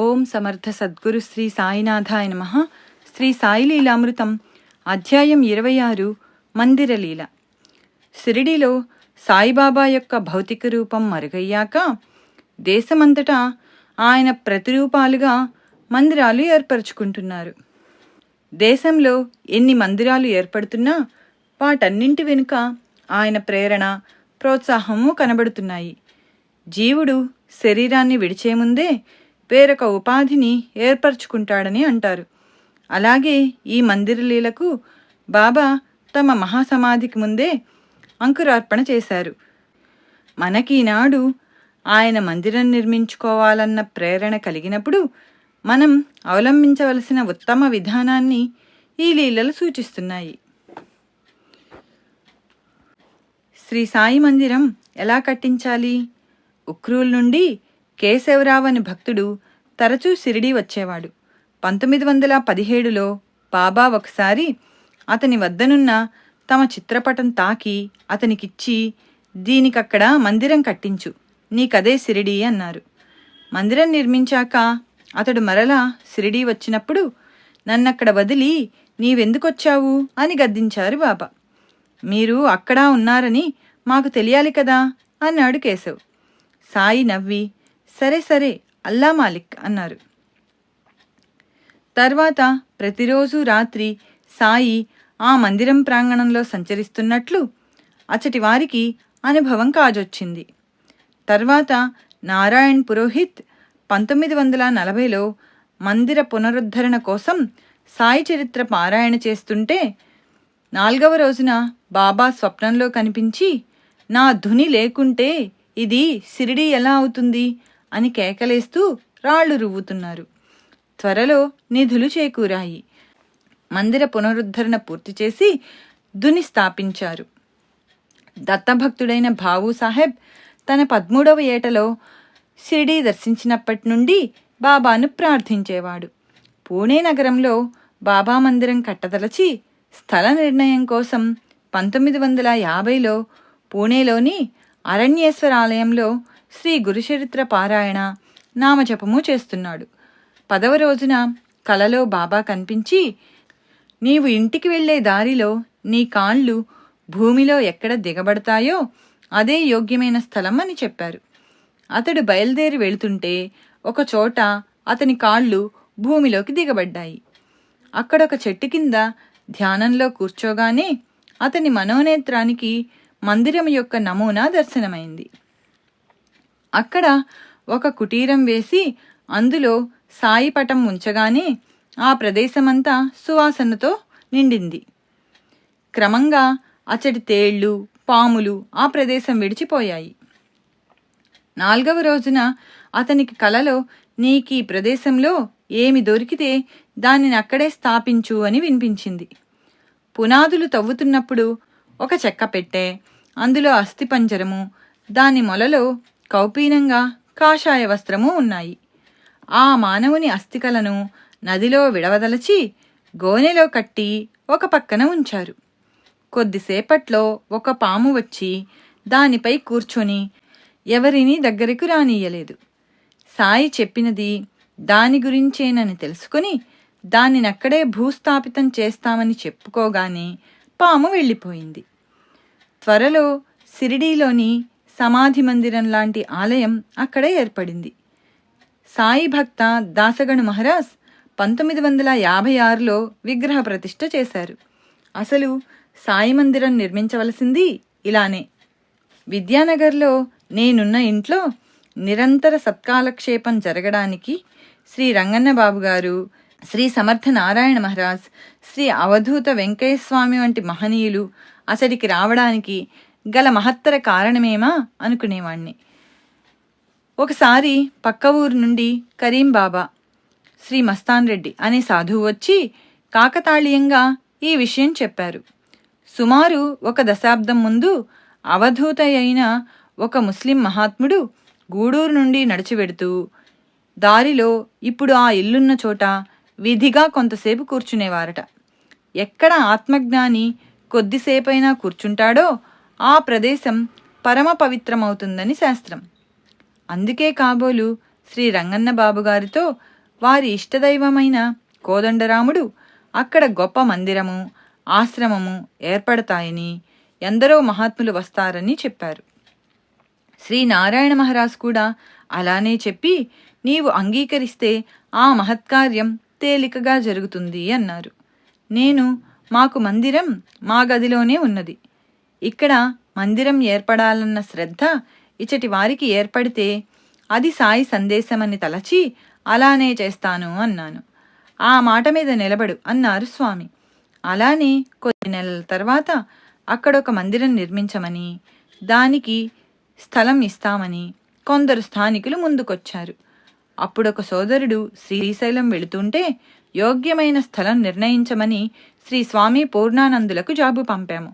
ఓం సమర్థ సద్గురు శ్రీ సాయినాథాయ నమ. శ్రీ సాయి లీలామృతం అధ్యాయం ఇరవై ఆరు మందిరలీల. షిరిడీలో సాయిబాబా యొక్క భౌతిక రూపం మరుగయ్యాక దేశమంతటా ఆయన ప్రతిరూపాలుగా మందిరాలు ఏర్పరచుకుంటున్నారు. దేశంలో ఎన్ని మందిరాలు ఏర్పడుతున్నా వాటన్నింటి వెనుక ఆయన ప్రేరణ ప్రోత్సాహము కనబడుతున్నాయి. జీవుడు శరీరాన్ని విడిచే ముందే వేరొక ఉపాధిని ఏర్పరచుకుంటాడని అంటారు. అలాగే ఈ మందిరలీలకు బాబా తమ మహాసమాధికి ముందే అంకురార్పణ చేశారు. మనకీనాడు ఆయన మందిరం నిర్మించుకోవాలన్న ప్రేరణ కలిగినప్పుడు మనం అవలంబించవలసిన ఉత్తమ విధానాన్ని ఈ లీలలు సూచిస్తున్నాయి. శ్రీ సాయి మందిరం ఎలా కట్టించాలి? ఉక్రూల్ నుండి కేశవరావు అని భక్తుడు తరచూ షిరిడీ వచ్చేవాడు. పంతొమ్మిది వందల పదిహేడులో బాబా ఒకసారి అతని వద్దనున్న తమ చిత్రపటం తాకి అతనికిచ్చి దీనికక్కడ మందిరం కట్టించు నీకదే సిరిడి అన్నారు. మందిరం నిర్మించాక అతడు మరలా సిరిడి వచ్చినప్పుడు నన్నక్కడ వదిలి నీవెందుకొచ్చావు? అని గద్దించారు బాబా. మీరు అక్కడా ఉన్నారని మాకు తెలియాలి కదా అన్నాడు కేశవ్. సాయి నవ్వి సరే సరే అల్లా మాలిక్ అన్నారు. తర్వాత ప్రతిరోజు రాత్రి సాయి ఆ మందిరం ప్రాంగణంలో సంచరిస్తున్నట్లు అచటి వారికి అనుభవం కాజొచ్చింది. తర్వాత నారాయణ్ పురోహిత్ పంతొమ్మిది వందల నలభైలో మందిర పునరుద్ధరణ కోసం సాయి చరిత్ర పారాయణ చేస్తుంటే నాల్గవ రోజున బాబా స్వప్నంలో కనిపించి నా ధుని లేకుంటే ఇది సిరిడి ఎలా అవుతుంది? అని కేకలేస్తూ రాళ్ళు రువ్వుతున్నారు. త్వరలో నిధులు చేకూరాయి. మందిర పునరుద్ధరణ పూర్తి చేసి దుని స్థాపించారు. దత్తభక్తుడైన భావు సాహెబ్ తన పదమూడవ ఏటలో షిరిడీ దర్శించినప్పటి నుండి బాబాను ప్రార్థించేవాడు. పూణే నగరంలో బాబా మందిరం కట్టదలచి స్థల నిర్ణయం కోసం పంతొమ్మిది వందల యాభైలో పూణేలోని అరణ్యేశ్వర ఆలయంలో శ్రీ గురుచరిత్ర పారాయణ నామజపము చేస్తున్నాడు. పదవ రోజున కలలో బాబా కనిపించి నీవు ఇంటికి వెళ్ళే దారిలో నీ కాళ్ళు భూమిలో ఎక్కడ దిగబడతాయో అదే యోగ్యమైన స్థలం అని చెప్పారు. అతడు బయలుదేరి వెళుతుంటే ఒకచోట అతని కాళ్ళు భూమిలోకి దిగబడ్డాయి. అక్కడొక చెట్టు కింద ధ్యానంలో కూర్చోగానే అతని మనోనేత్రానికి మందిరం యొక్క నమూనా దర్శనమైంది. అక్కడ ఒక కుటీరం వేసి అందులో సాయి పటం ఉంచగానే ఆ ప్రదేశమంతా సువాసనతో నిండింది. క్రమంగా అచటి తేళ్ళు పాములు ఆ ప్రదేశం విడిచిపోయాయి. నాల్గవ రోజున అతనికి కలలో నీకీ ప్రదేశంలో ఏమి దొరికితే దానిని అక్కడే స్థాపించు అని వినిపించింది. పునాదులు తవ్వుతున్నప్పుడు ఒక చెక్క పెట్టే అందులో అస్థిపంజరము దాని మొలలో కౌపీనంగా కాషాయ వస్త్రము ఉన్నాయి. ఆ మానవుని అస్థికలను నదిలో విడవదలచి గోనెలో కట్టి ఒక పక్కన ఉంచారు. కొద్దిసేపట్లో ఒక పాము వచ్చి దానిపై కూర్చొని ఎవరిని దగ్గరకు రానియ్యలేదు. సాయి చెప్పినది దాని గురించేనని తెలుసుకుని దానినక్కడే భూస్థాపితం చేస్తామని చెప్పుకోగానే పాము వెళ్ళిపోయింది. త్వరలో సిరిడీలోని సమాధి మందిరం లాంటి ఆలయం అక్కడ ఏర్పడింది. సాయి భక్త దాసగణు మహారాజ్ పంతొమ్మిది వందల యాభై ఆరులో విగ్రహ ప్రతిష్ఠ చేశారు. అసలు సాయి మందిరం నిర్మించవలసింది ఇలానే. విద్యానగర్లో నేనున్న ఇంట్లో నిరంతర సత్కాలక్షేపం జరగడానికి శ్రీ రంగన్న బాబు గారు శ్రీ సమర్థ నారాయణ మహారాజ్ శ్రీ అవధూత వెంకయ్యస్వామి వంటి మహనీయులు అసడికి రావడానికి గల మహత్తర కారణమేమా అనుకునేవాణ్ణి. ఒకసారి పక్క ఊరు నుండి కరీం బాబా శ్రీ మస్తాన్ రెడ్డి అనే సాధువు వచ్చి కాకతాళీయంగా ఈ విషయం చెప్పారు. సుమారు ఒక దశాబ్దం ముందు అవధూత అయిన ఒక ముస్లిం మహాత్ముడు గూడూరు నుండి నడిచివెడుతూ దారిలో ఇప్పుడు ఆ ఇల్లున్న చోట విధిగా కొంతసేపు కూర్చునేవారట. ఎక్కడ ఆత్మజ్ఞాని కొద్దిసేపైనా కూర్చుంటాడో ఆ ప్రదేశం పరమ పవిత్రమవుతుందని శాస్త్రం. అందుకే కాబోలు శ్రీ రంగన్న బాబు గారితో వారి ఇష్టదైవమైన కోదండరాముడు అక్కడ గొప్ప మందిరము ఆశ్రమము ఏర్పడతాయని ఎందరో మహాత్ములు వస్తారని చెప్పారు. శ్రీ నారాయణ మహారాజ్ కూడా అలానే చెప్పి నీవు అంగీకరిస్తే ఆ మహత్కార్యం తేలికగా జరుగుతుంది అన్నారు. నేను మాకు మందిరం మా గదిలోనే ఉన్నది. ఇక్కడ మందిరం ఏర్పడాలన్న శ్రద్ధ ఇచ్చటి వారికి ఏర్పడితే అది సాయి సందేశమని తలచి అలానే చేస్తాను అన్నాను. ఆ మాట మీద నిలబడు అన్నారు స్వామి. అలానే కొన్ని నెలల తర్వాత అక్కడొక మందిరం నిర్మించమని దానికి స్థలం ఇస్తామని కొందరు స్థానికులు ముందుకొచ్చారు. అప్పుడొక సోదరుడు శ్రీశైలం వెళుతుంటే యోగ్యమైన స్థలం నిర్ణయించమని శ్రీ స్వామి పూర్ణానందులకు జాబు పంపాము.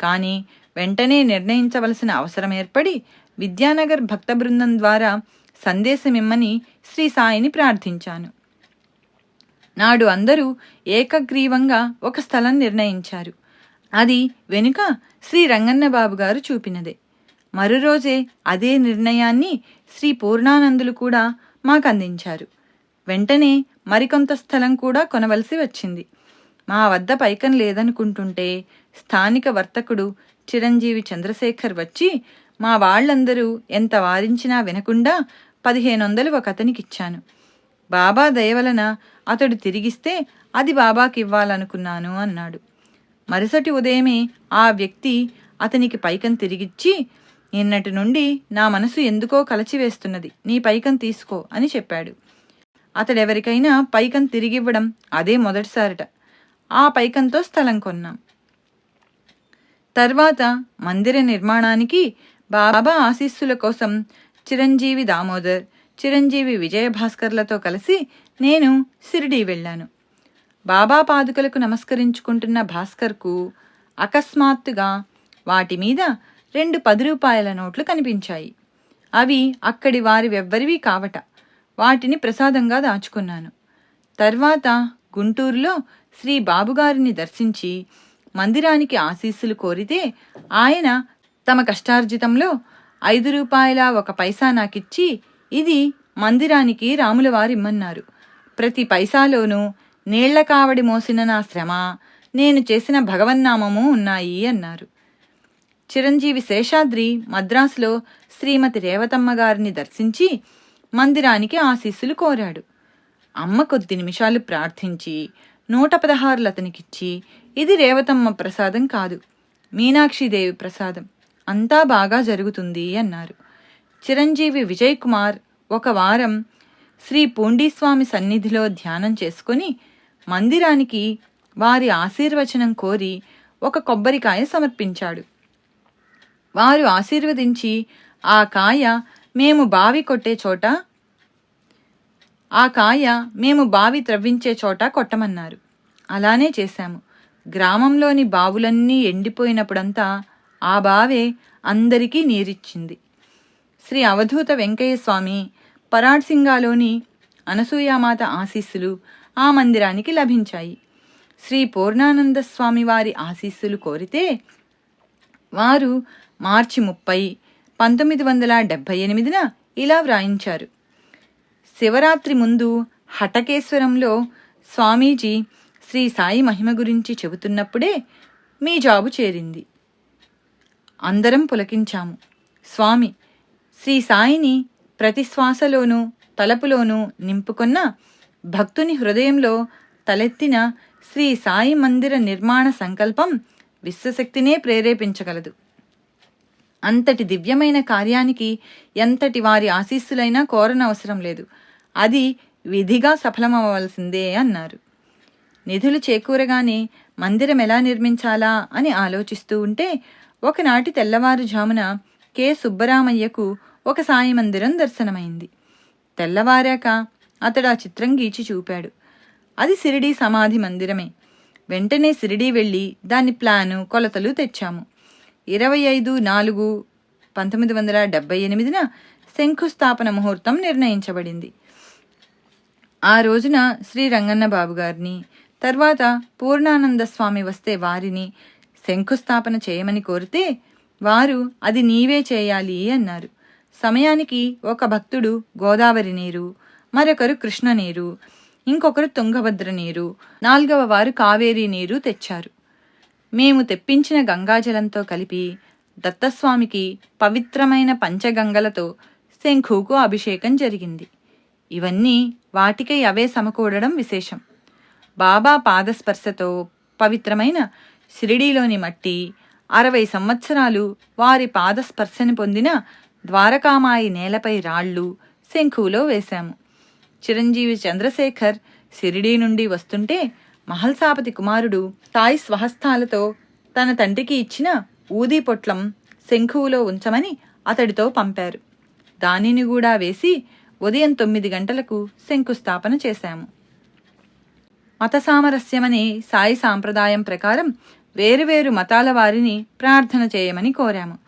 కానీ వెంటనే నిర్ణయించవలసిన అవసరం ఏర్పడి విద్యానగర్ భక్త బృందం ద్వారా సందేశమిమ్మని శ్రీ సాయిని ప్రార్థించాను. నాడు అందరూ ఏకగ్రీవంగా ఒక స్థలం నిర్ణయించారు. అది వెనుక శ్రీ రంగన్నబాబు గారు చూపినదే. మరురోజే అదే నిర్ణయాన్ని శ్రీ పూర్ణానందులు కూడా మాకు అందించారు వెంటనే మరికొంత స్థలం కూడా కొనవలసి వచ్చింది. మా వద్ద పైకం లేదనుకుంటుంటే స్థానిక వర్తకుడు చిరంజీవి చంద్రశేఖర్ వచ్చి మా వాళ్ళందరూ ఎంత వారించినా వినకుండా పదిహేను వందలు ఒక అతనికిచ్చాను బాబా దయవలన అతడు తిరిగిస్తే అది బాబాకి ఇవ్వాలనుకున్నాను అన్నాడు. మరుసటి ఉదయమే ఆ వ్యక్తి అతనికి పైకం తిరిగిచ్చి నిన్నటి నుండి నా మనసు ఎందుకో కలచివేస్తున్నది. నీ పైకం తీసుకో అని చెప్పాడు. అతడెవరికైనా పైకం తిరిగివ్వడం అదే మొదటిసారట. ఆ పైకంతో స్థలం కొన్నాం. తర్వాత మందిర నిర్మాణానికి బాబా ఆశీస్సుల కోసం చిరంజీవి దామోదర్ చిరంజీవి విజయభాస్కర్లతో కలిసి నేను సిరిడి వెళ్ళాను. బాబా పాదుకలకు నమస్కరించుకుంటున్న భాస్కర్కు అకస్మాత్తుగా వాటి మీద రెండు పది రూపాయల నోట్లు కనిపించాయి. అవి అక్కడి వారి వెవ్వరివి కావట. వాటిని ప్రసాదంగా దాచుకున్నాను. తర్వాత గుంటూరులో శ్రీ బాబుగారిని దర్శించి మందిరానికి ఆశీస్సులు కోరితే ఆయన తమ కష్టార్జితంలో ఐదు రూపాయల ఒక పైసా నాకిచ్చి ఇది మందిరానికి రాముల వారిమ్మన్నారు. ప్రతి పైసాలోనూ నీళ్ళ కావడి మోసిన నా శ్రమ నేను చేసిన భగవన్నామము ఉన్నాయి అన్నారు. చిరంజీవి శేషాద్రి మద్రాసులో శ్రీమతి రేవతమ్మ గారిని దర్శించి మందిరానికి ఆశీస్సులు కోరాడు. అమ్మ కొద్ది నిమిషాలు ప్రార్థించి నూట పదహారులు అతనికిచ్చి ఇది రేవతమ్మ ప్రసాదం కాదు. మీనాక్షిదేవి ప్రసాదం. అంతా బాగా జరుగుతుంది అన్నారు. చిరంజీవి విజయ్ కుమార్ ఒక వారం శ్రీ పూండీస్వామి సన్నిధిలో ధ్యానం చేసుకుని మందిరానికి వారి ఆశీర్వచనం కోరి ఒక కొబ్బరికాయ సమర్పించాడు. వారు ఆశీర్వదించి ఆ కాయ మేము బావి కొట్టే చోట ఆ కాయ మేము బావి త్రవ్వించే చోట కొట్టమన్నారు. అలానే చేశాము. గ్రామంలోని బావులన్నీ ఎండిపోయినప్పుడంతా ఆ బావే అందరికీ నీరిచ్చింది. శ్రీ అవధూత వెంకయ్య స్వామి పరాడ్సింగాలోని అనసూయామాత ఆశీస్సులు ఆ మందిరానికి లభించాయి. శ్రీ పూర్ణానంద స్వామి వారి ఆశీస్సులు కోరితే వారు మార్చి ముప్పై పంతొమ్మిది వందల డెబ్భై ఎనిమిదిన ఇలా వ్రాయించారు. శివరాత్రి ముందు హటకేశ్వరంలో స్వామీజీ శ్రీ సాయి మహిమ గురించి చెబుతున్నప్పుడే మీ జాబు చేరింది. అందరం పులకించాము. స్వామి శ్రీ సాయిని ప్రతి శ్వాసలోనూ తలపులోనూ నింపుకొన్న భక్తుని హృదయంలో తలెత్తిన శ్రీ సాయి మందిర నిర్మాణ సంకల్పం విశ్వశక్తినే ప్రేరేపించగలదు. అంతటి దివ్యమైన కార్యానికి ఎంతటి వారి ఆశీస్సులైనా కోరనవసరం లేదు. అది విధిగా సఫలమవ్వాల్సిందే అన్నారు. నిధులు చేకూరగానే మందిరం ఎలా నిర్మించాలా అని ఆలోచిస్తూ ఉంటే ఒకనాటి తెల్లవారుజామున కె. సుబ్బరామయ్యకు ఒక సాయి మందిరం దర్శనమైంది. తెల్లవారాక అతడు ఆ చిత్రం గీచి చూపాడు. అది సిరిడి సమాధి మందిరమే. వెంటనే సిరిడి వెళ్ళి దాని ప్లాను కొలతలు తెచ్చాము. ఇరవై ఐదు నాలుగు పంతొమ్మిది వందల డెబ్బై ఎనిమిదిన శంకుస్థాపన ముహూర్తం నిర్ణయించబడింది. ఆ రోజున శ్రీ రంగన్న బాబు గారిని తర్వాత పూర్ణానంద స్వామి వస్తే వారిని శంకుస్థాపన చేయమని కోరితే వారు అది నీవే చేయాలి అన్నారు. సమయానికి ఒక భక్తుడు గోదావరి నీరు మరొకరు కృష్ణ నీరు ఇంకొకరు తుంగభద్ర నీరు నాలుగవ వారు కావేరీ నీరు తెచ్చారు. మేము తెప్పించిన గంగాజలంతో కలిపి దత్తస్వామికి పవిత్రమైన పంచగంగలతో శంఖుకు అభిషేకం జరిగింది. ఇవన్నీ వాటికై అవే సమకూడడం విశేషం. బాబా పాదస్పర్శతో పవిత్రమైన షిరిడీలోని మట్టి అరవై సంవత్సరాలు వారి పాదస్పర్శని పొందిన ద్వారకామాయి నేలపై రాళ్ళు శంఖువులో వేశాము. చిరంజీవి చంద్రశేఖర్ షిరిడీ నుండి వస్తుంటే మహల్సాపతి కుమారుడు తాయి స్వహస్తాలతో తన తండ్రికి ఇచ్చిన ఊదీ పొట్లం శంఖువులో ఉంచమని అతడితో పంపారు. దానిని కూడా వేసి ఉదయం తొమ్మిది గంటలకు శంకుస్థాపన చేశాము. మత సామరస్యమనే సాయి సాంప్రదాయం ప్రకారం వేరువేరు మతాల వారిని ప్రార్థన చేయమని కోరాము.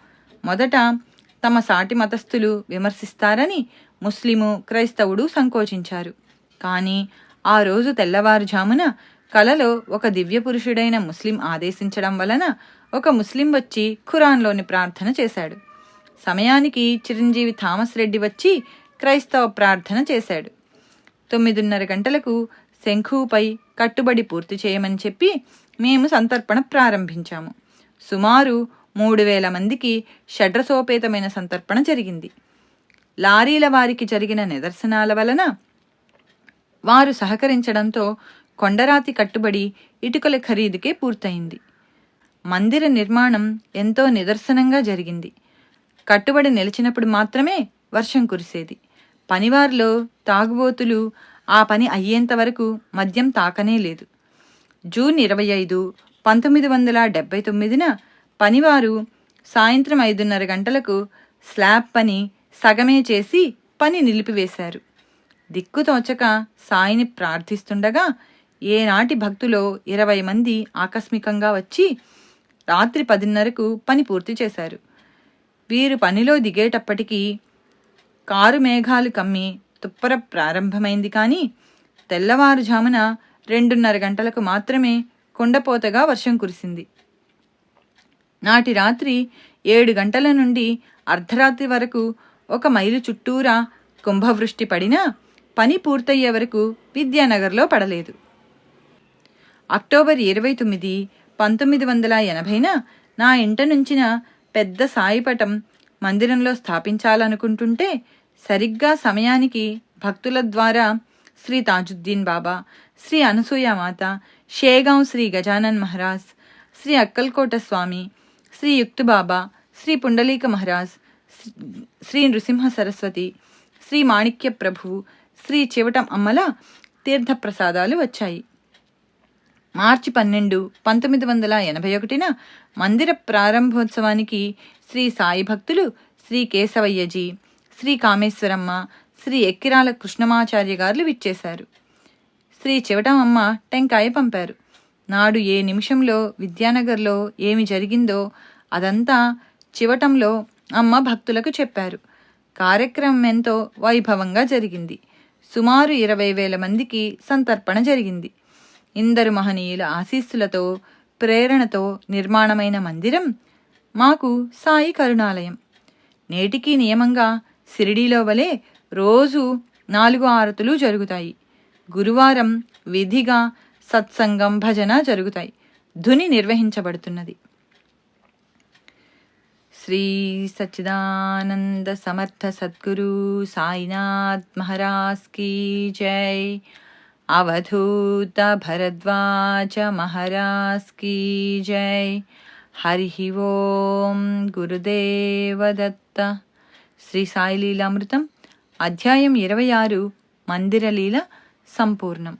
మొదట తమ సాటి మతస్థులు విమర్శిస్తారని ముస్లిము క్రైస్తవుడు సంకోచించారు. కానీ ఆ రోజు తెల్లవారుజామున కలలో ఒక దివ్య పురుషుడైన ముస్లిం ఆదేశించడం వలన ఒక ముస్లిం వచ్చి ఖురాన్లోని ప్రార్థన చేశాడు. సమయానికి చిరంజీవి థామస్ రెడ్డి వచ్చి క్రైస్తవ ప్రార్థన చేశాడు. తొమ్మిదిన్నర గంటలకు శంఖుపై కట్టుబడి పూర్తి చేయమని చెప్పి మేము సంతర్పణ ప్రారంభించాము. సుమారు మూడు వేల మందికి షడ్రసోపేతమైన సంతర్పణ జరిగింది. లారీల వారికి జరిగిన నిదర్శనాల వలన వారు సహకరించడంతో కొండరాతి కట్టుబడి ఇటుకల ఖరీదుకే పూర్తయింది. మందిర నిర్మాణం ఎంతో నిదర్శనంగా జరిగింది. కట్టుబడి నిలిచినప్పుడు మాత్రమే వర్షం కురిసేది. పనివారిలో తాగుబోతులు ఆ పని అయ్యేంత వరకు మద్యం తాకనే లేదు. జూన్ ఇరవై ఐదు పంతొమ్మిది వందల డెబ్బై తొమ్మిదిన పనివారు సాయంత్రం ఐదున్నర గంటలకు స్లాబ్ పని సగమే చేసి పని నిలిపివేశారు. దిక్కుతోచక సాయిని ప్రార్థిస్తుండగా ఏనాటి భక్తులో ఇరవై మంది ఆకస్మికంగా వచ్చి రాత్రి పదిన్నరకు పని పూర్తి చేశారు. వీరు పనిలో దిగేటప్పటికీ కారు మేఘాలు కమ్మి తుప్పర ప్రారంభమైంది కానీ తెల్లవారుజామున రెండున్నర గంటలకు మాత్రమే కొండపోతగా వర్షం కురిసింది. నాటి రాత్రి ఏడు గంటల నుండి అర్ధరాత్రి వరకు ఒక మైలు చుట్టూరా కుంభవృష్టి పడినా పని పూర్తయ్యే వరకు విద్యానగర్లో పడలేదు. అక్టోబర్ ఇరవై తొమ్మిది పంతొమ్మిది వందల ఎనభైన నా ఇంట నుంచిన పెద్ద సాయిపటం మందిరంలో స్థాపించాలనుకుంటుంటే సరిగ్గా సమయానికి భక్తుల ద్వారా శ్రీ తాజుద్దీన్ బాబా శ్రీ అనసూయమాత షేగాం శ్రీ గజానన్ మహారాజ్ శ్రీ అక్కల్కోట స్వామి శ్రీ యుక్తుబాబా శ్రీ పుండలీక మహారాజ్ శ్రీ నృసింహ సరస్వతి శ్రీ మాణిక్య ప్రభు శ్రీ చివటం అమ్మల తీర్థప్రసాదాలు వచ్చాయి. మార్చి పన్నెండు పంతొమ్మిది వందల ఎనభై ఒకటిన మందిర ప్రారంభోత్సవానికి శ్రీ సాయి భక్తులు శ్రీ కేశవయ్యజీ శ్రీ కామేశ్వరమ్మ శ్రీ ఎక్కిరాల కృష్ణమాచార్య గారులు విచ్చేశారు. శ్రీ చివటమమ్మ టెంకాయ పంపారు. నాడు ఏ నిమిషంలో విద్యానగర్లో ఏమి జరిగిందో అదంతా చివటంలో అమ్మ భక్తులకు చెప్పారు. కార్యక్రమం ఎంతో వైభవంగా జరిగింది. సుమారు ఇరవై వేల మందికి సంతర్పణ జరిగింది. ఇందరు మహనీయుల ఆశీస్సులతో ప్రేరణతో నిర్మాణమైన మందిరం మాకు సాయి కరుణాలయం. నేటికి నియమంగా సిరిడీలో వలె రోజు నాలుగు ఆరతులు జరుగుతాయి. గురువారం విధిగా సత్సంగం భజన జరుగుతాయి. ధుని నిర్వహించబడుతున్నది. శ్రీ సచ్చిదానంద సమర్థ సద్గురు సాయినాథ్ మహారాజ్ కీ జై. అవధూత భరద్వాజ మహారాజ్ కీ జై. హరి ఓం గురుదేవదత్త శ్రీ సాయి లీలామృతం అధ్యాయం ఇరవై ఆరు మందిరలీల సంపూర్ణం.